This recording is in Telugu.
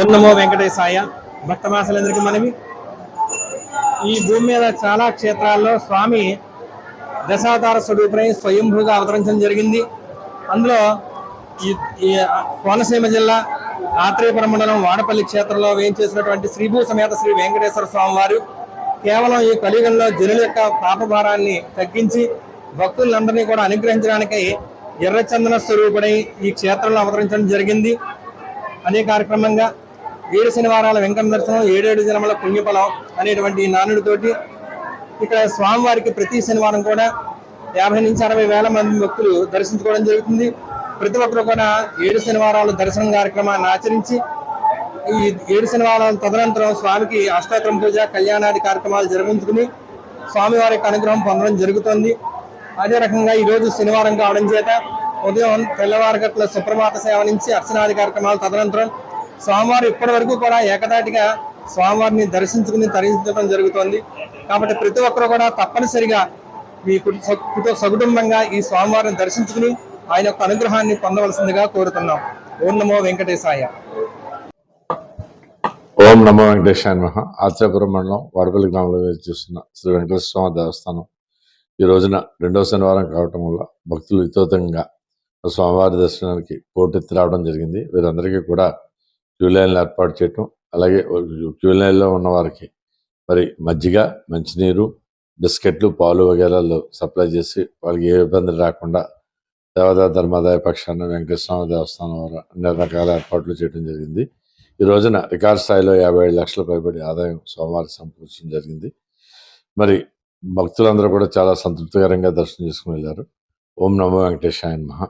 ఓం నమో వెంకటేశాయ. భక్తమాసలందరికీ మనవి. ఈ భూమి మీద చాలా క్షేత్రాల్లో స్వామి దశావతార స్వరూపునై స్వయంభూగా అవతరించడం జరిగింది. అందులో ఈ కోనసీమ జిల్లా ఆత్రేయపురం మండలం వాడపల్లి క్షేత్రంలో వేయించేసినటువంటి శ్రీభూ సమేత శ్రీ వెంకటేశ్వర స్వామి వారు కేవలం ఈ కలియుగంలో జనుల యొక్క పాపభారాన్ని తగ్గించి భక్తులందరినీ కూడా అనుగ్రహించడానికి ఎర్రచందన స్వరూపుడై ఈ క్షేత్రంలో అవతరించడం జరిగింది. అదే కార్యక్రమంగా ఏడు శనివారాల వెంకట దర్శనం ఏడేడు జనముల పుణ్యఫలం అనేటువంటి నానుడితోటి ఇక్కడ స్వామివారికి ప్రతి శనివారం కూడా యాభై నుంచి అరవై వేల మంది భక్తులు దర్శించుకోవడం జరుగుతుంది. ప్రతి ఒక్కరు కూడా ఏడు శనివారాలు దర్శనం కార్యక్రమాన్ని ఆచరించి ఈ ఏడు శనివారాల తదనంతరం స్వామికి అష్టాత్రం పూజ కళ్యాణాది కార్యక్రమాలు జరిపించుకుని స్వామివారి యొక్క అనుగ్రహం పొందడం జరుగుతుంది. అదే రకంగా ఈరోజు శనివారం కావడం చేత ఉదయం తెల్లవారు గట్ల సుప్రభాత సేవ నుంచి అర్చనాది కార్యక్రమాలు తదనంతరం స్వామివారు ఇప్పటి వరకు కూడా ఏకదాటిగా స్వామివారిని దర్శించుకుని తరించడం జరుగుతోంది. కాబట్టి ప్రతి ఒక్కరు కూడా తప్పనిసరిగా మీ కుటుంబ సకుటుంబంగా ఈ స్వామివారిని దర్శించుకుని ఆయన యొక్క అనుగ్రహాన్ని పొందవలసిందిగా కోరుతున్నాం. ఓం నమో వెంకటేశాయ. ఓం నమో వెంకటేశాయ మహ ఆత్రేయపురం మండలం వరపల్లి గ్రామంలో చూస్తున్న శ్రీ వెంకటేశ్వర స్వామి దేవస్థానం. ఈ రోజున రెండవ శనివారం కావటం వల్ల భక్తులు వితోతంగా స్వామివారి దర్శనానికి పోటెత్తి రావడం జరిగింది. వీరందరికీ కూడా క్యూ లైన్లు ఏర్పాటు చేయటం అలాగే క్యూ లైన్లో ఉన్న వారికి మరి మజ్జిగ మంచినీరు బిస్కెట్లు పాలు వగేరాలు సప్లై చేసి వాళ్ళకి ఏ ఇబ్బంది రాకుండా దేవదా ధర్మాదాయ పక్షాన వెంకటస్వామి స్వామి దేవస్థానం వారు అన్ని రకాల ఏర్పాట్లు చేయడం జరిగింది. ఈ రోజున రికార్డ్ స్థాయిలో యాభై ఏడు లక్షల పైబడి ఆదాయం సోమవారం సమకూర్చడం జరిగింది. మరి భక్తులందరూ కూడా చాలా సంతృప్తికరంగా దర్శనం చేసుకుని వెళ్ళారు. ఓం నమో వెంకటేశాయ మహా